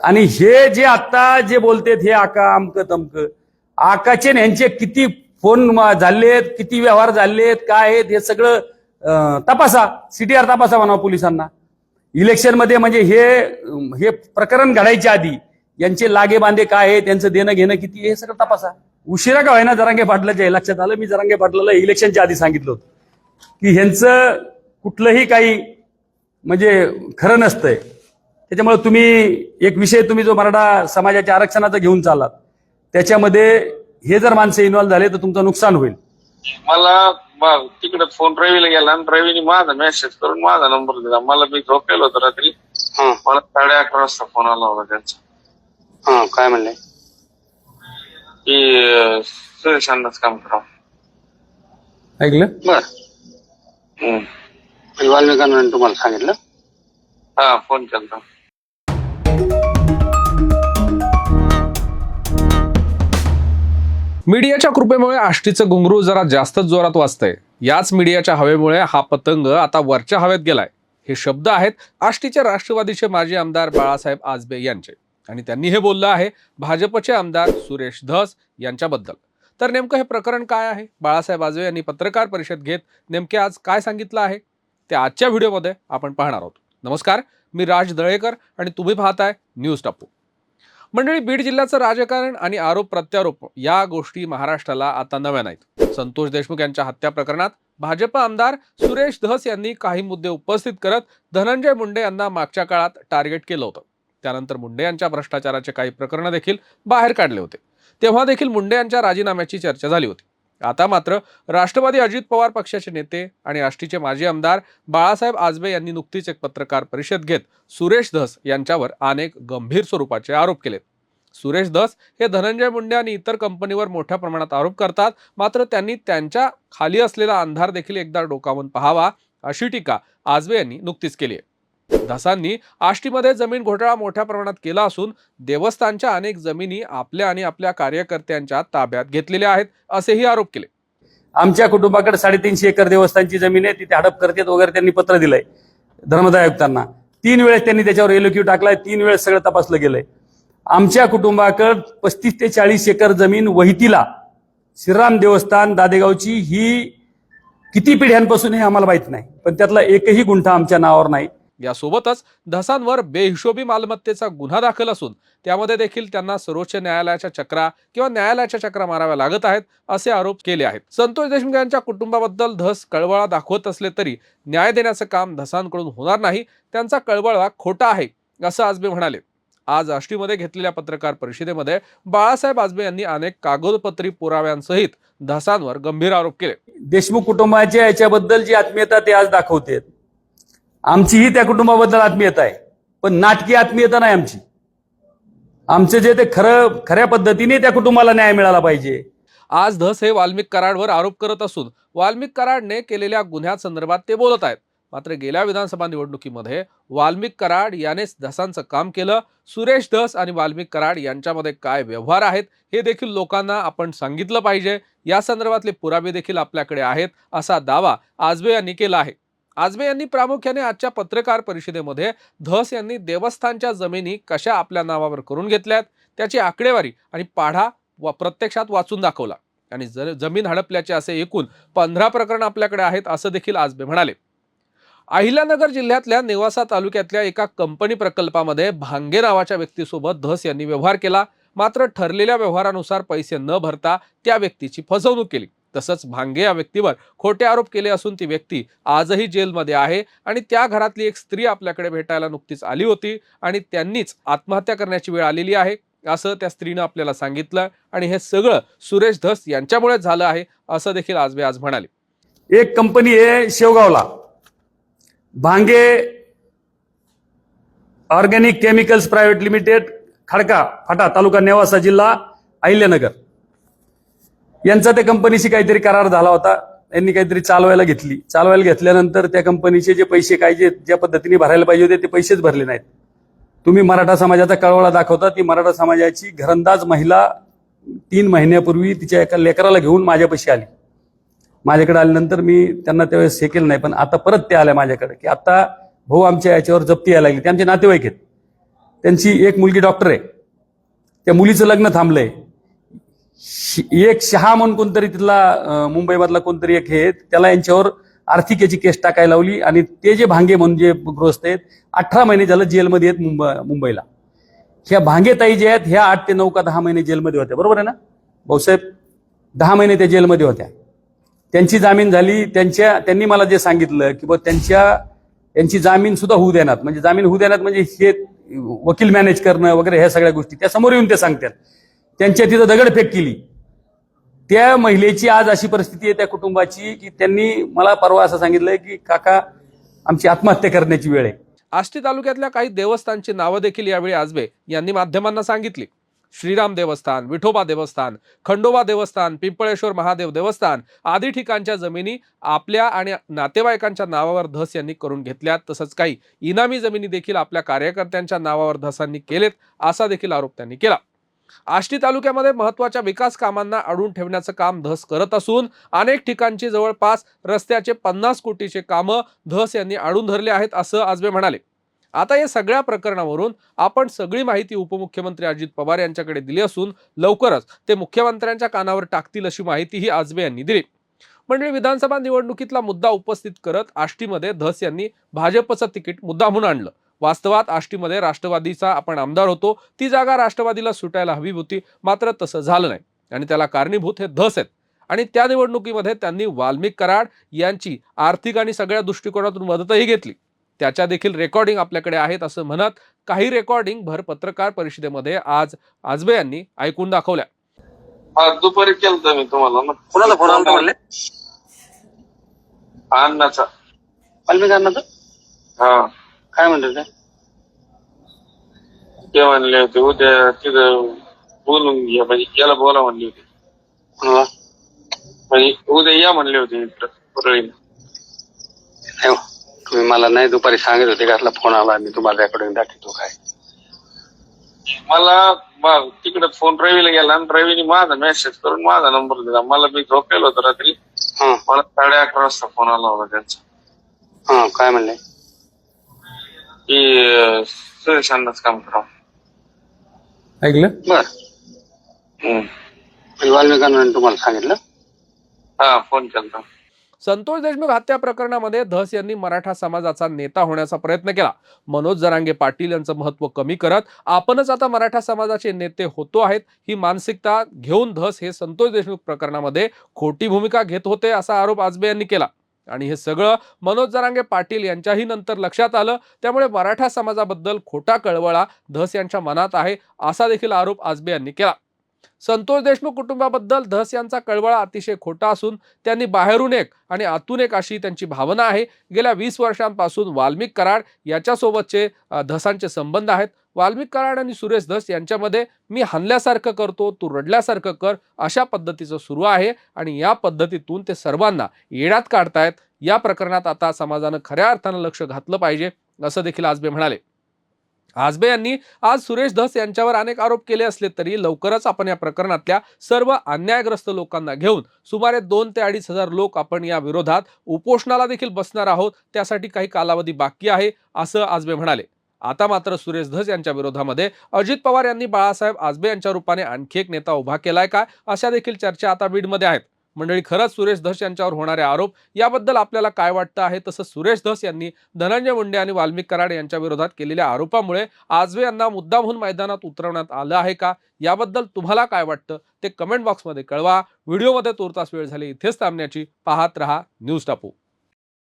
आणि हे जे आता जे बोलतेत हे आका अमक तमक आकाचे यांचे किती फोन झालेत किती व्यवहार झालेत काय आहेत हे सगळं तपासा सीटीआर तपासा म्हणा पोलिसांना. इलेक्शनमध्ये म्हणजे हे हे प्रकरण घडायच्या आधी यांचे लागे बांधे काय आहे त्यांचं देणं घेणं किती हे सगळं तपासा. उशिरा का व्हायना जरांगे पाटलाच्या लक्षात आलं? मी जरांगे पाटलाला इलेक्शनच्या आधी सांगितलं होतं. की ह्यांचं कुठलंही काही म्हणजे खरं नसतंय. त्याच्यामुळे तुम्ही एक विषय तुम्ही जो मराठा समाजाच्या आरक्षणाचा घेऊन चाललात त्याच्यामध्ये हे जर माणसं इन्व्हॉल्व झाले तर तुमचं नुकसान होईल. मला तिकडे फोन रवीला गेला आणि रवीने माझा मेसेज करून माझा नंबर दिला. मला मी झोपेलो होतो रात्री. हा. मला साडे अकरा वाजता फोन आला होता त्यांचा. हा काय म्हणले? की सुरेश काम करा. ऐकलं? बर. हम्म. वाल्मिकांना तुम्हाला सांगितलं. हा फोन केला मीडियाच्या कृपेमुळे आष्टीचं घुंगरू जरा जास्तच जोरात वाचतंय याच मीडियाच्या हवेमुळे हा पतंग आता वरच्या हवेत गेलाय. हे शब्द आहेत आष्टीचे राष्ट्रवादीचे माजी आमदार बाळासाहेब आजबे यांचे. आणि त्यांनी हे बोललं आहे भाजपचे आमदार सुरेश धस यांच्याबद्दल. तर नेमकं हे प्रकरण काय आहे? बाळासाहेब आजबे यांनी पत्रकार परिषद घेत नेमके आज काय सांगितलं आहे? ते आजच्या व्हिडिओमध्ये आपण पाहणार आहोत. नमस्कार मी राज दळेकर आणि तुम्ही पाहताय न्यूज टापू मंडळी बीड जिल्ह्याचं राजकारण आणि आरोप प्रत्यारोप या गोष्टी महाराष्ट्राला आता नव्या नाहीत. संतोष देशमुख यांच्या हत्या प्रकरणात भाजप आमदार सुरेश धस यांनी काही मुद्दे उपस्थित करत धनंजय मुंडे यांना मागच्या काळात टार्गेट केलं होतं. त्यानंतर मुंडे यांच्या भ्रष्टाचाराचे काही प्रकरणं देखील बाहेर काढले होते. तेव्हा देखील मुंडे यांच्या राजीनाम्याची चर्चा झाली होती. आता मात्र राष्ट्रवादी अजित पवार पक्षाचे नेते आणि आष्टीचे माजी आमदार बाळासाहेब आजबे यांनी नुकतीच एक पत्रकार परिषद घेत सुरेश धस यांच्यावर अनेक गंभीर स्वरूपाचे आरोप केलेत. सुरेश धस हे धनंजय मुंडे आणि इतर कंपनीवर मोठ्या प्रमाणात आरोप करतात. मात्र त्यांनी त्यांच्या खाली असलेला अंधार देखील एकदा डोकावून पाहावा अशी टीका आजबे यांनी नुकतीच केली आहे. धसांनी आष्टीमध्ये जमीन घोटाळा मोठ्या प्रमाणात केला असून देवस्थानच्या अनेक जमिनी आपल्या आणि आपल्या कार्यकर्त्यांच्या ताब्यात घेतलेल्या आहेत असेही आरोप केले. आमच्या कुटुंबाकडे साडेतीनशे एकर देवस्थानची जमीन आहे तिथे हडप करतेत वगैरे त्यांनी पत्र दिलंय धर्मदाय आयुक्तांना तीन वेळेस त्यांनी त्याच्यावर एलोक्यू टाकलाय तीन वेळेस सगळं तपासलं गेलंय. आमच्या कुटुंबाकड पस्तीस ते चाळीस एकर जमीन वहितीला श्रीराम देवस्थान दादेगावची ही किती पिढ्यांपासून हे आम्हाला माहीत नाही पण त्यातला एकही गुंठा आमच्या नावावर नाही. यासोबतच धसांवर बेहिशोबी मालमत्तेचा गुन्हा दाखल असून त्यामध्ये देखील त्यांना सर्वोच्च न्यायालयाच्या चक्रा किंवा न्यायालयाच्या चक्रा माराव्या लागत आहेत असे आरोप केले आहेत. संतोष देशमुख यांच्या कुटुंबाबद्दल धस कळवळा दाखवत असले तरी न्याय देण्याचं काम धसांकडून होणार नाही त्यांचा कळवळा खोटा आहे असं आजबे म्हणाले. आज आष्टीमध्ये घेतलेल्या पत्रकार परिषदेमध्ये बाळासाहेब आजबे यांनी अनेक कागदपत्री पुराव्यांसहित धसांवर गंभीर आरोप केले. देशमुख कुटुंबाच्या याच्याबद्दल जी आत्मीयता ते आज दाखवतेत. आमचीही त्या कुटुंबाबद्दल आत्मीयता आहे. पण नाटकी आत्मीयता नाही आमची. आमचं जे ते खरं खऱ्या पद्धतीने त्या कुटुंबाला न्याय मिळाला पाहिजे. आज धस हे वाल्मिक कराडवर आरोप करत असून वाल्मिक कराडने केलेल्या गुन्ह्यासंदर्भात ते बोलत आहेत. मात्र गेल्या विधानसभा निवडणुकीमध्ये वाल्मिक कराड यानेच धसांचं काम केलं. सुरेश धस आणि वाल्मिक कराड यांच्यामध्ये काय व्यवहार आहेत हे देखील लोकांना आपण सांगितलं पाहिजे. या संदर्भातले पुरावे देखील आपल्याकडे आहेत असा दावा आजबे यांनी केला आहे. आजबे यांनी प्रामुख्याने आजच्या पत्रकार परिषदेमध्ये धस यांनी देवस्थानच्या जमिनी कशा आपल्या नावावर करून घेतल्यात त्याची आकडेवारी आणि पाढा व प्रत्यक्षात वाचून दाखवला. आणि जर जमीन हडपल्याचे असे एकूण पंधरा प्रकरण आपल्याकडे आहेत असं देखील आजबे म्हणाले. अहिल्यानगर जिल्ह्यातल्या नेवासा तालुक्यातल्या एका कंपनी प्रकल्पामध्ये भांगे नावाच्या व्यक्तीसोबत धस यांनी व्यवहार केला. मात्र ठरलेल्या व्यवहारानुसार पैसे न भरता त्या व्यक्तीची फसवणूक केली. तसंच भांगे या व्यक्तीवर खोटे आरोप केले असून ती व्यक्ती आजही जेलमध्ये आहे आणि त्या घरातली एक स्त्री आपल्याकडे भेटायला नुकतीच आली होती आणि त्यांनीच आत्महत्या करण्याची वेळ आलेली आहे असं त्या स्त्रीनं आपल्याला सांगितलं आणि हे सगळं सुरेश धस यांच्यामुळेच झालं आहे असं देखील आजबे आज म्हणाले. एक कंपनी आहे शेवगावला. Bhange organic chemicals private limited Khadka फाटा तालुका नेवासा जिल्हा अहिल्यानगर. यांचा त्या कंपनीशी काहीतरी करार झाला होता. यांनी काहीतरी चालवायला घेतली. चालवायला घेतल्यानंतर त्या कंपनीचे जे पैसे काय जे ज्या पद्धतीने भरायला पाहिजे होते ते पैसेच भरले नाहीत. तुम्ही मराठा समाजाचा कळवळा दाखवता. ती मराठा समाजाची घरंदाज महिला तीन महिन्यापूर्वी तिच्या एका लेकराला घेऊन माझ्यापाशी आली. माझ्याकडे आल्यानंतर मी त्यांना त्यावेळेस हे केलं नाही पण आता परत ते आल्या माझ्याकडे की आता भाऊ आमच्या याच्यावर जप्ती यायला लागली. ते आमचे नातेवाईक आहेत. त्यांची एक मुलगी डॉक्टर आहे. त्या मुलीचं लग्न थांबलंय. एक शहा म्हणून कोणतरी तिथला मुंबईमधला कोणतरी एक हे त्याला यांच्यावर आर्थिक याची केस टाकायला लावली आणि ते जे भांगे म्हणून जे गृहस्थ आहेत अठरा महिने झालं जेलमध्ये आहेत मुंबई मुंबईला. ह्या भांगेताई जे आहेत ह्या आठ ते नऊ का दहा महिने जेलमध्ये होत्या. बरोबर आहे ना? भाऊसाहेब दहा महिने त्या जेलमध्ये होत्या. त्यांची जामीन झाली त्यांच्या त्यांनी मला जे सांगितलं की बा त्यांच्या त्यांची जामीन सुद्धा होऊ देणार म्हणजे जामीन होऊ देणार म्हणजे हे वकील मॅनेज करणं वगैरे ह्या सगळ्या गोष्टी त्या समोर येऊन ते सांगतात. त्यांच्या तिथं दगडफेक केली. त्या महिलेची आज अशी परिस्थिती आहे त्या कुटुंबाची की त्यांनी मला परवा असं सांगितलंय की काका आमची आत्महत्या करण्याची वेळ आहे. आष्टी तालुक्यातल्या काही देवस्थानची नावं देखील यावेळी आजबे यांनी माध्यमांना सांगितली. श्रीराम देवस्थान विठोबा देवस्थान खंडोबा देवस्थान पिंपळेश्वर महादेव देवस्थान आदी ठिकाणच्या जमिनी आपल्या आणि नातेवाईकांच्या नावावर धस यांनी करून घेतल्यात. तसंच काही इनामी जमिनी देखील आपल्या कार्यकर्त्यांच्या नावावर धसांनी केलेत असा देखील आरोप त्यांनी केला. आष्टी तालुक्यामध्ये महत्त्वाच्या विकास कामांना अडून ठेवण्याचं काम धस करत असून अनेक ठिकाणची जवळपास रस्त्याचे पन्नास कोटीचे कामं धस यांनी अडून धरले आहेत असं आजबे म्हणाले. आता या सगळ्या प्रकरणावरून आपण सगळी माहिती उपमुख्यमंत्री अजित पवार यांच्याकडे दिली असून लवकरच ते मुख्यमंत्र्यांच्या कानावर टाकतील अशी माहितीही आजबे यांनी दिली. म्हणजे विधानसभा निवडणुकीतला मुद्दा उपस्थित करत आष्टीमध्ये धस यांनी भाजपचं तिकीट मुद्दा म्हणून आणलं. वास्तवात आष्टीमध्ये राष्ट्रवादीचा आपण आमदार होतो. ती जागा राष्ट्रवादीला सुटायला हवी होती. मात्र तसं झालं नाही. आणि त्याला कारणीभूत हे धस आहेत. आणि त्या निवडणुकीमध्ये त्यांनी वाल्मिक कराड यांची आर्थिक आणि सगळ्या दृष्टिकोनातून मदतही घेतली. त्याच्या देखील रेकॉर्डिंग आपल्याकडे आहेत असं म्हणत काही रेकॉर्डिंग भर पत्रकार परिषदेमध्ये आज आजबे यांनी ऐकून दाखवल्या. दुपारी केलता मी तुम्हाला. कुणाला फोन आला म्हणले? अण्णाचा वाल्मिक अण्णाचं हा. काय म्हणले ते? ते म्हणले होते उद्या तिथं बोलून घ्या म्हणजे याला बोला म्हणले होते. म्हणजे उद्या या म्हणले होते परळीला. नाही हो. तुम्ही मला नाही दुपारी सांगत होते कसला फोन आला मी तुम्हाला रेकॉर्डिंग दाखवतो काय. मला ब- तिकडे फोन रवीला गेला आणि रवीने माझा मेसेज करून माझा नंबर दिला. मला मी झोपेलो होतो रात्री. हा. मला साडे अकरा वाजता फोन आला होता त्यांचा. हा काय म्हणले? की अण्णाच काम करा ऐकलं? बर. तुम्हाला सांगितलं? हा फोन संतोष देशमुख हत्या प्रकरणामध्ये धस यांनी मराठा समाजाचा नेता होण्याचा प्रयत्न केला. मनोज जरांगे पाटील यांचं महत्त्व कमी करत आपणच आता मराठा समाजाचे नेते होतो आहेत ही मानसिकता घेऊन धस हे संतोष देशमुख प्रकरणामध्ये खोटी भूमिका घेत होते असा आरोप आजबे यांनी केला. आणि हे सगळं मनोज जरांगे पाटील यांच्याही नंतर लक्षात आलं. त्यामुळे मराठा समाजाबद्दल खोटा कळवळा धस यांच्या मनात आहे असा देखील आरोप आजबे यांनी केला. संतोष देशमुख कुटुंबाबद्दल धस यांचा कळवळा अतिशय खोटा असून त्यांनी बाहेरून एक आणि आतून एक अशी त्यांची भावना आहे. गेल्या वीस वर्षांपासून वाल्मिक कराड याच्यासोबतचे धसांचे संबंध आहेत. वाल्मिक कराड आणि सुरेश धस यांच्यामध्ये मी हल्ल्यासारखं करतो तू रडल्यासारखं कर अशा पद्धतीचं सुरू आहे आणि या पद्धतीतून ते सर्वांना येण्यात काढतायत. या प्रकरणात आता समाजानं खऱ्या अर्थानं लक्ष घातलं पाहिजे असं देखील आजबे म्हणाले. आजबे यांनी आज सुरेश धस यांच्यावर अनेक आरोप केले असले तरी लवकरच आपण या प्रकरणातल्या सर्व अन्यायग्रस्त लोकांना घेऊन सुमारे दोन ते अडीच हजार लोक आपण या विरोधात उपोषणाला देखील बसणार आहोत त्यासाठी काही कालावधी बाकी आहे असं आजबे म्हणाले. आता मात्र सुरेश धस यांच्या विरोधामध्ये अजित पवार यांनी बाळासाहेब आजबे यांच्या रूपाने आणखी एक नेता उभा केलाय का? अशा देखील चर्चा आता बीडमध्ये आहेत. मंडळी खरंच सुरेश धस यांच्यावर होणारे आरोप याबद्दल आपल्याला काय वाटतं आहे? तसं सुरेश धस यांनी धनंजय मुंडे आणि वाल्मिक कराड यांच्या विरोधात केलेल्या आरोपामुळे आजवे यांना मुद्दामहून मैदानात उतरवण्यात आलं आहे का? याबद्दल तुम्हाला काय वाटतं? ते कमेंट बॉक्समध्ये कळवा. व्हिडिओमध्ये तुर्तास वेळ झाली इथेच थांबण्याची. पाहत रहा न्यूज टापू.